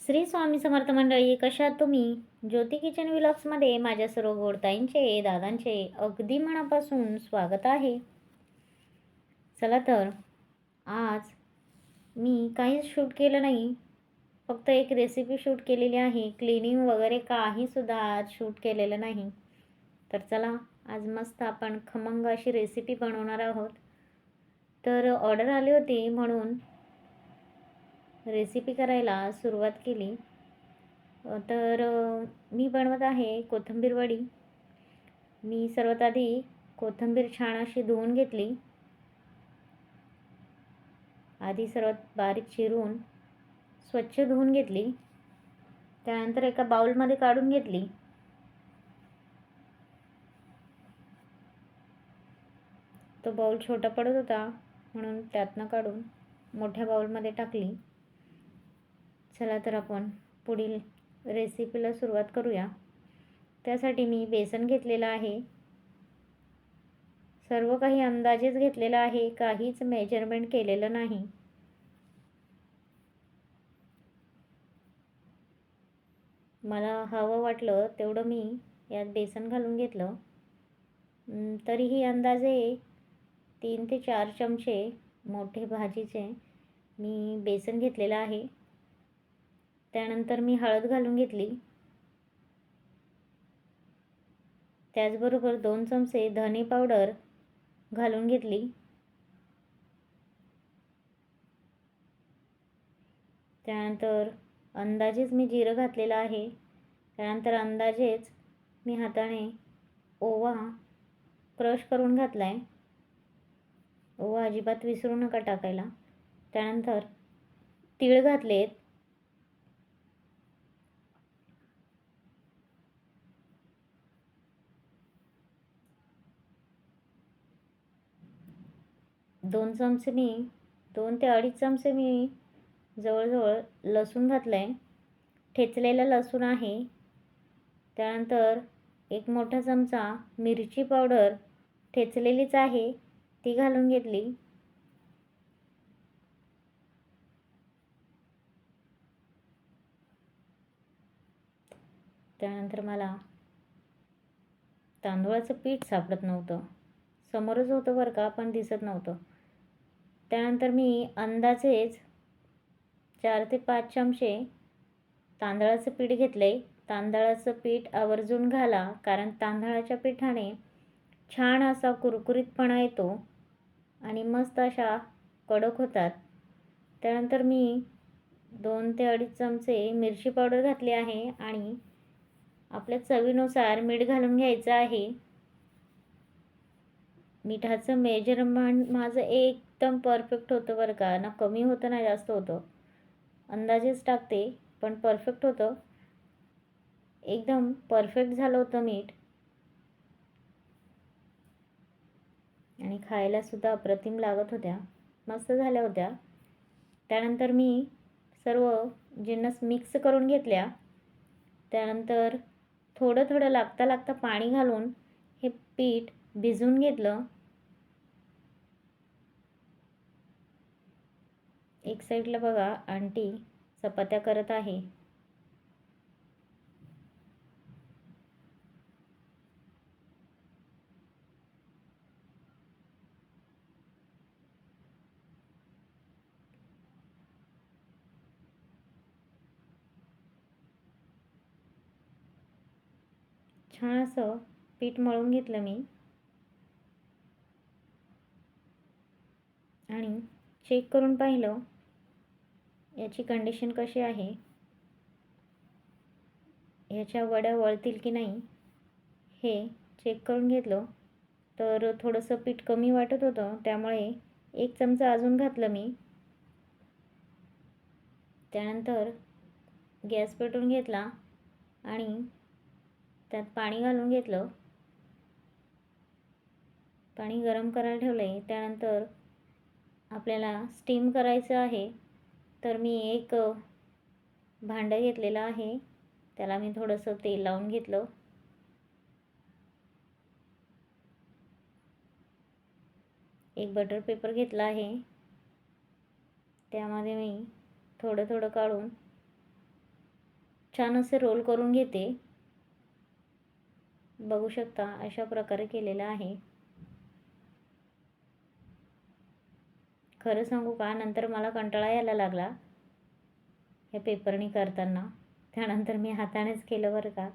श्री स्वामी समर्थ मंडळी कशा तुम्ही? ज्योती किचन विलॉग्समध्ये माझ्या सर्व गोडताईंचे दादांचे अगदी मनापासून स्वागत आहे. चला तर आज मी काहीच शूट केलं नाही. फक्त एक रेसिपी शूट केलेली आहे. क्लिनिंग वगैरे काहीसुद्धा आज शूट केलेलं नाही. तर चला आज मस्त आपण खमंग अशी रेसिपी बनवणार आहोत. तर ऑर्डर आली होती म्हणून रेसिपी करायला सुरुवात केली. तर मी बनवत आहे कोथिंबीर वडी. मी सर्वात आधी कोथिंबीर छान अशी धुवून घेतली. आधी सर्वात बारीक चिरून स्वच्छ धुवून घेतली. त्यानंतर एका बाउलमध्ये काढून घेतली. तो बाउल छोटा पडत होता म्हणून त्यातनं काढून मोठ्या बाउलमध्ये टाकली. चला तर आपण पुढील रेसिपीला सुरुवात करूया. त्यासाठी मी बेसन घेतलेलं आहे. सर्व काही अंदाजेच घेतलेलं आहे. काहीच मेजरमेंट केलेलं नाही. मला हवं वाटलं तेवढं मी यात बेसन घालून घेतलं. तरीही अंदाजे तीन ते चार चमचे मोठे भाजीचे मी बेसन घेतलेलं आहे. त्यानंतर मी हळद घालून घेतली. त्याचबरोबर दोन चमचे धने पावडर घालून घेतली. त्यानंतर अंदाजेच मी जिरं घातलेलं आहे. त्यानंतर अंदाजेच मी हाताने ओवा क्रश करून घातला आहे ओवा अजिबात विसरू नका टाकायला. त्यानंतर तीळ घातलेत. दोन चमचे मी दोन ते अडीच चमचे मी जवळजवळ लसूण घातलं आहे ठेचलेलं लसूण आहे. त्यानंतर एक मोठा चमचा मिरची पावडर ठेचलेलीच आहे. ती घालून घेतली. त्यानंतर मला तांदूळाचं पीठ सापडत नव्हतं. समोरच होतं बरं का पण दिसत नव्हतं. त्यानंतर मी अंदाजेच चार ते पाच चमचे तांदळाचं पीठ घेतले. तांदळाचं पीठ आवर्जून घाला कारण तांदळाच्या पिठाने छान असा कुरकुरीतपणा येतो आणि मस्त अशा कडक होतात. त्यानंतर मी दोन ते अडीच चमचे मिरची पावडर घातली आहे आणि आपल्या चवीनुसार मीठ घालून घ्यायचं आहे. मिठाचं मेजरमेंट माझं एक एकदम परफेक्ट होतं बरं का. ना कमी होतं ना जास्त होतं. अंदाजेच टाकते पण परफेक्ट होतं. एकदम परफेक्ट झालं होतं मीठ. आणि खायलासुद्धा अप्रतिम लागत होत्या. मस्त झाल्या होत्या. त्यानंतर मी सर्व जिन्नस मिक्स करून घेतल्या. त्यानंतर थोडं थोडं लागता लागता पाणी घालून हे पीठ भिजवून घेतलं. एक साईडला बघा आंटी चपात्या करत आहे. छान असं पीठ मळून घेतलं मी. आणि चेक करून पाहिलं. याची कंडिशन कशी आहे? ह्याच्या वड्या वळतील की नाही? हे चेक करून घेतलं. तर थोडंसं पीठ कमी वाटत होतं. त्यामुळे एक चमचा अजून घातलं मी. त्यानंतर गॅस पेटवून घेतला आणि त्यात पाणी घालून घेतलं. पाणी गरम करायला ठेवलं आहे त्यानंतर आपल्याला स्टीम करायचं आहे. तर मी एक भांडं घेतलेलं आहे. त्याला मी थोडंसं तेल लावून घेतलं. एक बटर पेपर घेतला आहे. त्यामध्ये मी थोडं थोडं काढून छान असे रोल करून घेते. बघू शकता अशा प्रकारे केलेलं आहे. खरं सांगू का? नंतर मला कंटाळा यायला लागला. या पेपरनी करताना. त्यानंतर मी हातानेच केलं बरं का.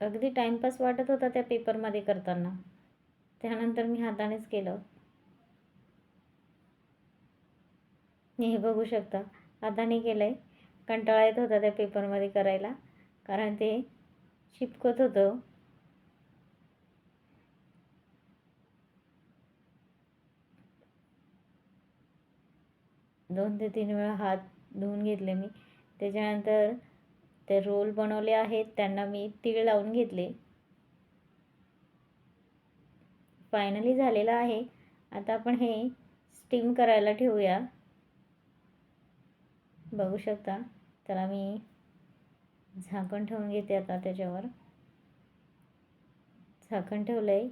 अगदी टाईमपास वाटत होता त्या पेपरमध्ये करताना. त्यानंतर मी हातानेच केलं. हे बघू शकता. हाताने केलं आहे कंटाळा येत होता त्या पेपरमध्ये करायला. कारण ते चिपकत होतं. दोन ते तीन वेळा हात धुवून घेतले मी. त्याच्यानंतर ते रोल बनवले आहेत. त्यांना मी तीळ लावून घेतले. फायनली झालेलं आहे. आता आपण हे स्टीम करायला ठेवूया. बघू शकता. त्याला मी झाकण ठेवून घेते आता त्याच्यावर. झाकण ठेवलं आहे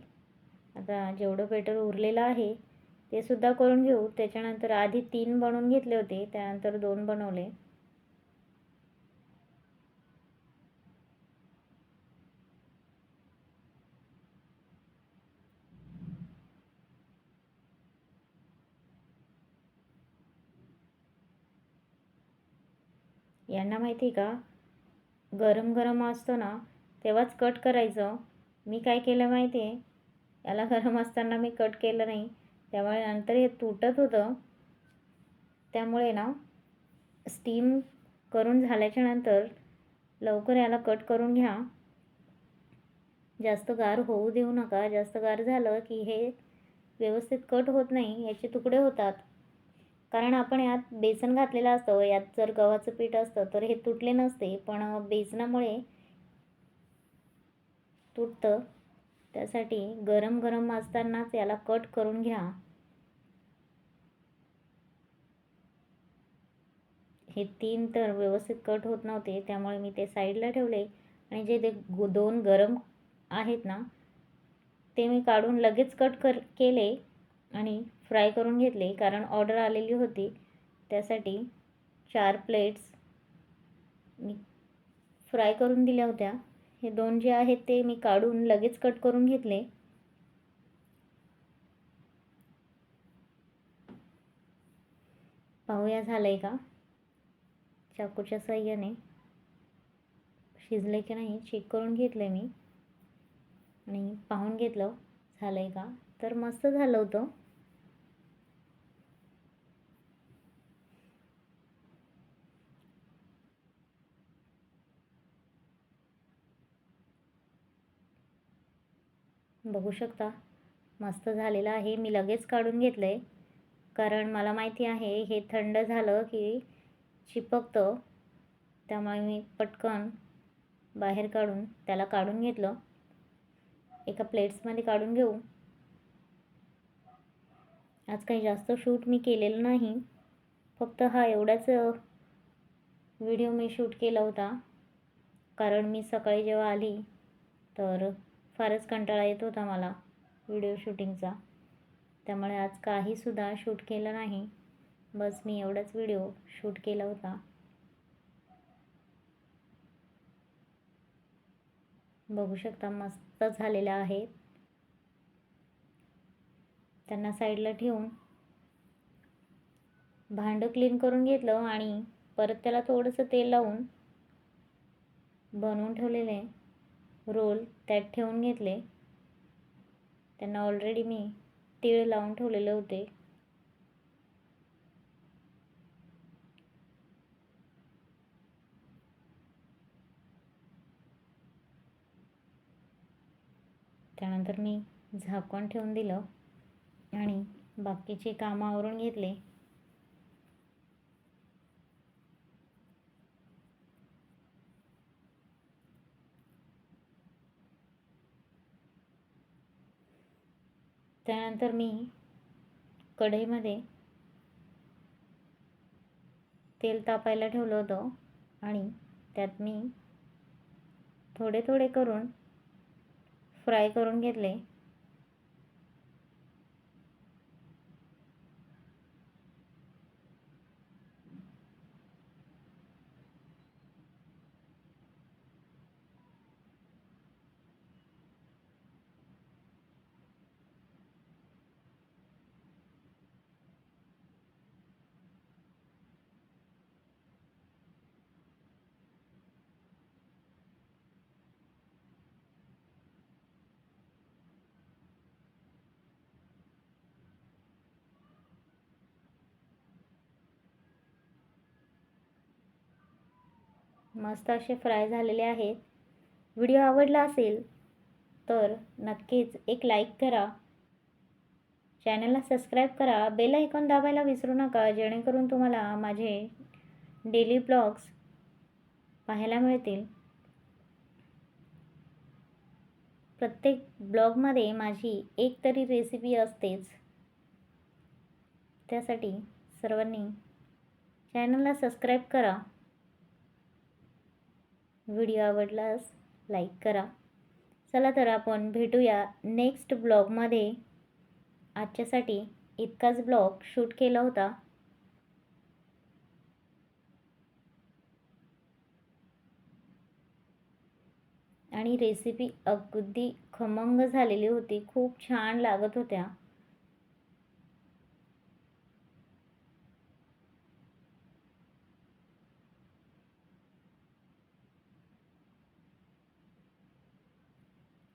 आता जेवढं बेटर उरलेलं आहे ते सुद्धा करून घेऊ. त्याच्यानंतर आधी तीन बनवून घेतले होते त्यानंतर दोन बनवले. सगळ्यांना माहिती का? गरम गरम असतो ना तेव्हाच कट करायचं. मी काय केलं माहिती आहे याला गरम असताना मी कट केलं नाही. त्यामुळे नंतर हे तुटत होतं. त्यामुळे ना स्टीम करून झाल्याच्यानंतर लवकर याला कट करून घ्या. जास्त गार होऊ देऊ नका. जास्त गार झालं की हे व्यवस्थित कट होत नाही. याचे तुकडे होतात. कारण आपण यात बेसन घातलेलं असतं यात जर गव्हाचं पीठ असतं तर हे तुटले नसते पण बेसनामुळे तुटतं. त्यासाठी गरम गरम असतानाच याला कट करून घ्या. हे तीन तर व्यवस्थित कट होत नव्हते त्यामुळे मी ते साईडला ठेवले. आणि जे ते दोन गरम आहेत ना ते मी काढून लगेच कट कर केले आणि फ्राय करून घेतले कारण ऑर्डर आलेली होती. त्यासाठी चार प्लेट्स मी फ्राय करून दिल्या होत्या. हे दोन जे आहेत ते मी काढून लगेच कट करून घेतले. पाहूया झालंय का? चाकूच्या सहाय्याने शिजले की नाही चेक करून घेतले मी. आणि पाहून घेतलं. झालंय का? तर मस्त झालं होतं. बघू शकता. मस्त झालेलं आहे. मी लगेच काढून घेतलं आहे कारण मला माहिती आहे हे थंड झालं की चिपकतं. त्यामुळे मी पटकन बाहेर काढून त्याला काढून घेतलं. एका प्लेट्समध्ये काढून घेऊ. आज काही जास्त शूट मी केलेलं नाही. फक्त हा एवढाच व्हिडिओ मी शूट केला होता. कारण मी सकाळी जेव्हा आली तर फारच कंटाळा येत होता मला व्हिडिओ शूटिंगचा. त्यामुळे आज काहीसुद्धा शूट केलं नाही. बस मी एवढाच व्हिडिओ शूट केला होता. बघू शकता मस्त झालेल्या आहेत त्यांना साईडला ठेवून भांडं क्लीन करून घेतलं आणि परत त्याला थोडंसं तेल लावून बनवून ठेवलेले रोल त्यात ठेवून घेतले. त्यांना ऑलरेडी मी तीळ लावून ठेवलेले होते. त्यानंतर मी झाकण ठेवून दिलं आणि बाकीचे कामं आवरून घेतले. त्यानंतर मी कढईमध्ये तेल तापायला ठेवलं होतं आणि त्यात मी थोडे थोडे करून फ्राय करून घेतले. मस्त असे फ्राय झालेले आहेत. व्हिडिओ आवडला असेल तर नक्कीच एक लाईक करा. चॅनलला सबस्क्राईब करा. बेल आयकॉन दाबायला विसरू नका जेणेकरून तुम्हाला माझे डेली ब्लॉग्स पाहायला मिळतील. प्रत्येक ब्लॉगमध्ये माझी एक तरी रेसिपी असतेच. त्यासाठी सर्वांनी चॅनलला सबस्क्राईब करा. व्हिडिओ आवडलास लाईक करा. चला तर आपण भेटूया नेक्स्ट ब्लॉगमध्ये. आजच्यासाठी इतकाच ब्लॉग शूट केला होता. आणि रेसिपी अगदी खमंग झालेली होती. खूप छान लागत होत्या.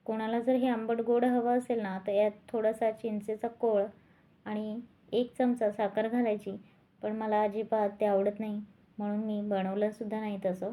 कोणाला जर हे आंबट गोड हवं असेल ना तर यात थोडासा चिंचेचा कोळ आणि एक चमचा साखर घालायची. पण मला अजिबात ते आवडत नाही. म्हणून मी बनवलंसुद्धा नाही तसं.